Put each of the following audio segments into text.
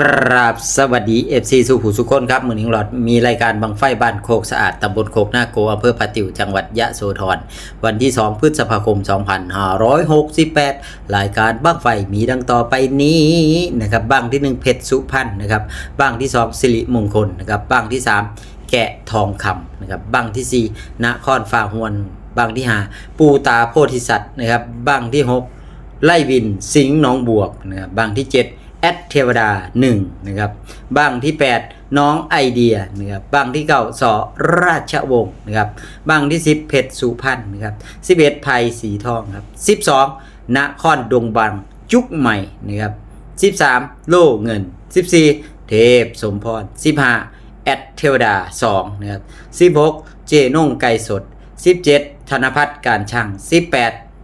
ครับสวัสดี FC สุขุสุคนครับมือนิงหลอดมีรายการบังไฟบ้านโคกสะอาดตำบลโคกหน้าโกอำเภอปะติวจังหวัดยะโสธรวันที่ 2 พฤษภาคม 2568 รายการบังไฟมีดังต่อไปนี้นะครับบังที่ 1 เพชรสุพรรณนะครับบังที่ 2 สิริมงคลนะครับบังที่ 3 แกะทองคำนะครับบังที่4นครฟ้าหวนบังที่5ปูตาโพธิสัตว์นะครับบังที่ 6 ไล่วินสิงห์หนองบวกนะครับบังที่ 7 แอดเทวดา1นะครับบ้างที่ 8 น้องไอเดียนะครับบ้างที่9สอราชวงศ์นะครับบ้างที่ 10 เพชรสุพรรณนะครับ11ภัยสีทองครับ12นครดงบังจุกใหม่นะครับ13โล่เงิน14เทพสมพร15แอดเทวดา2นะครับ16เจนงไก่สด17ธนพัฒน์การช่าง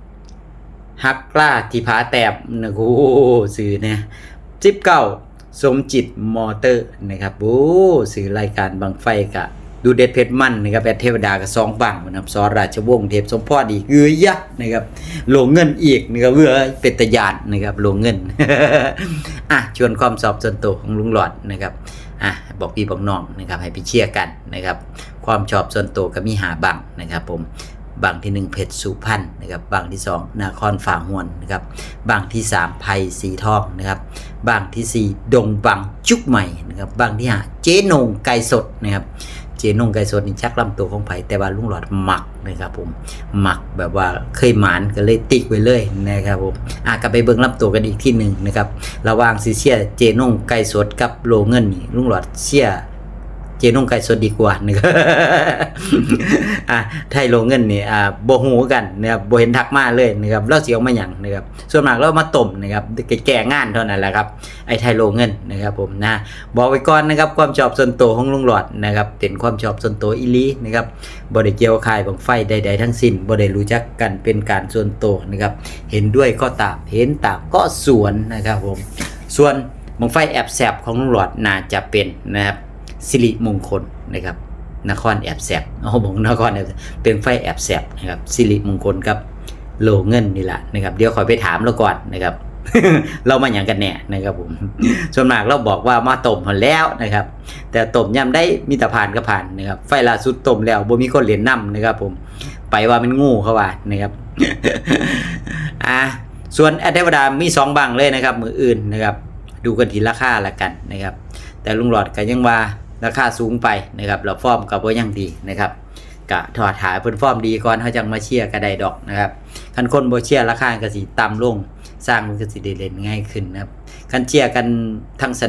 18ฮักกล้าที่ผาแตบนะโอ้สื่อเนี่ย สิบเก้าสมจิตมอเตอร์นะครับโอ้สื่อรายการบังไฟกะ ดูเด็ดเพชรมันนะครับแอดเทวดากับสองบังนะครับซอราชวงศ์เทพสมพรอีกเอือยะนะครับโหลงเงินอีกนะครับเอื้อเป็นตยานนะครับโหลงเงินอะชวนความสอบส่วนตัวของลุงหลอดนะครับอะบอกพี่บอกน้องนะครับให้ไปเชียร์กันนะครับความชอบส่วนตัวก็มีหาบังนะครับผม บางที่หนึ่งเพชรสุพรรณนะครับบางที่สองนาครฝางหวนนะครับบางที่สามไผ่สีทองนะครับบางที่สี่ดงบังจุกใหม่นะครับบางที่ห้าเจนงไก่สดนะครับเจนงไก่สดนี่ชักลำตัวของไผ่แต่ว่าลุงหลอดหมักนะครับผมหมักแบบว่าเคยหมานก็เลยติ๊กไว้เลยนะครับผมอะกลับไปเบิ่งลำตัวกันอีกที่หนึ่งนะครับระหว่างซีเชียเจนงไก่สดกับโลเงินนี่ลุงหลอดเชีย เจนุ่งไก่สดดีกว่านะครับอะไทยโลเงินนี่อ่าบ่ฮู้กันนะครับบ่เห็นทักมาเลยนะครับเราสิเอามาหยังนะครับส่วนมากเรามาต้มนะครับแก่งานเท่านั้นแหละครับไอ้ไทยโลเงินนะครับผมนะบอกไว้ก่อนนะครับความชอบส่วนตัวของลุงหลอดนะครับเป็นความชอบส่วนตัวอีหลีนะครับบ่ได้เกียวคายบังไฟใด ๆ ทั้งสิ้นบ่ได้รู้จักกันเป็นการส่วนตัวนะครับเห็นด้วยก็ตามเห็นตางก็สวนนะครับผมส่วนบังไฟแอบแสบของลุงหลอดน่าจะเป็นนะครับ สิริมงคลนะครับนครแอบแสบเอาบอกนครแอบเป็นไฟแอบแสบนะครับสิริมงคลกับโลเงินนี่แหละนะครับเดี๋ยวคอยไปถามเราก่อนนะครับ เรามาอย่างกันแน่นะครับผมส่วนมากเราบอกว่ามาต้มหมดแล้วนะครับ แต่ต้มยำได้มีแต่ผ่านก็ผ่านนะครับ ไฟล่าสุดต้มแล้วบ่มีคนเหรียญนำนะครับ ผมไปว่ามันงูเขาว่านะครับอะส่วนแอดเทวดามีสองบังเลยนะครับ มืออื่นนะครับ ดูกันทีราคาละกันนะครับ แต่ลุงหลอดก็ยังว่า ราคาสูงไปนะครับเราฟอร์มกับ่ยังดีนะครับกะถอดหายเพิ่นฟอร์มดีก่อนเขาจังมาเชียร์ก็ไดดอกนะครับคันคนบ่เชียร์ราคากระสีต่ำลง สร้างมันก็สิได้เล่นง่ายขึ้นนะครับคันเชียร์กันทั้งสน